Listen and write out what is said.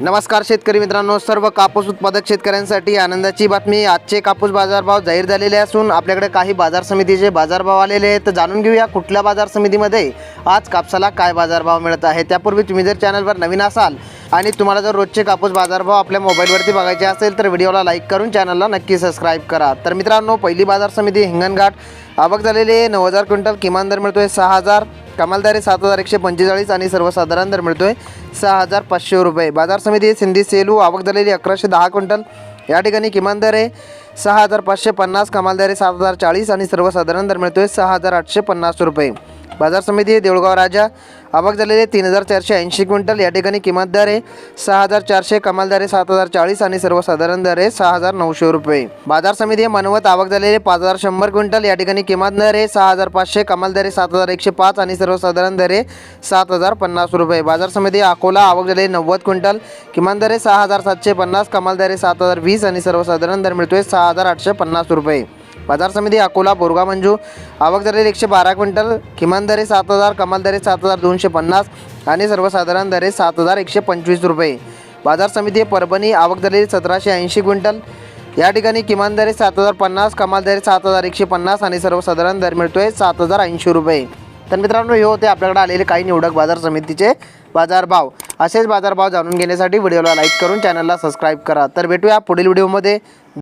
नमस्कार शेतकरी मित्रांनो सर्व कापूस उत्पादक शेतकऱ्यांसाठी आनंदाची बातमी. आजचे कापूस बाजारभाव जाहीर झालेले असून आपल्याकडे काही बाजार समितीचे बाजारभाव आलेले आहेत. तर जाणून घेऊया कुठल्या बाजार समितीमध्ये आज कापसाला काय बाजारभाव मिळत आहे. त्यापूर्वी तुम्ही जर चॅनलवर नवीन असाल आणि तुम्हाला जर रोजचे कापूस बाजारभाव आपल्या मोबाईलवरती बघायचे असेल तर व्हिडिओला लाईक करून चॅनलला नक्की सबस्क्राईब करा. तर मित्रांनो पहिली बाजार समिती हिंगणघाट. आवक झालेली आहे. नऊ हजार क्विंटल किमान दर मिळतोय सहा हजार. कमालदारी सात हजार एकशे पंचेचाळीस आणि सर्वसाधारण दर मिळतोय सहा हजार पाचशे रुपये. बाजार समिती सिंधी सेलू आवक झालेली अकराशे दहा क्विंटल. या ठिकाणी किमान दर आहे सहा हजार पाचशे पन्नास कमालदारी सात हजार चाळीस आणि सर्वसाधारण दर मिळतोय सहा हजार आठशे पन्नास रुपये. बाजार समिती देऊळगाव राजा. आवक झालेले तीन हजार चारशे ऐंशी क्विंटल. या ठिकाणी किमान दर आहे सहा हजार चारशे कमाल दर आहे सात हजार चाळीस आणि सर्वसाधारण दर आहे सहा हजार नऊशे रुपये. बाजार समिती हे मनवत आवक झालेले पाच हजार शंभर क्विंटल. या ठिकाणी किमान दर आहे सहा हजार पाचशे कमाल दर आहे सात हजार एकशे पाच आणि सर्वसाधारण दर आहे सात हजार पन्नास रुपये. बाजार समिती अकोला आवक झालेले नव्वद क्विंटल. किमान दर आहे सहा हजार सातशे पन्नास कमाल दर आहे सात हजार वीस आणि सर्वसाधारण दर मिळतोय सहा हजार आठशे पन्नास रुपये. बाजार समिती अकोला बोरगा मंजू. आवक झालेली एकशे बारा क्विंटल किमान दरे सात हजार कमाल दरे सात हजार दोनशे पन्नास आणि सर्वसाधारण दरे सात हजार एकशे पंचवीस रुपये. बाजार समिती परभणी आवक झालेली सतराशे ऐंशी क्विंटल. या ठिकाणी किमान दरे सात हजार पन्नास कमाल दरे सात हजार एकशे पन्नास आणि सर्वसाधारण दर मिळतोय सात हजार ऐंशी रुपये. तर मित्रांनो हे होते आपल्याकडे आलेले काही निवडक बाजार समितीचे बाजारभाव. असेच बाजारभाव जाणून घेण्यासाठी व्हिडिओला लाईक करून चॅनलला सबस्क्राईब करा. तर भेटूया पुढील व्हिडिओमध्ये.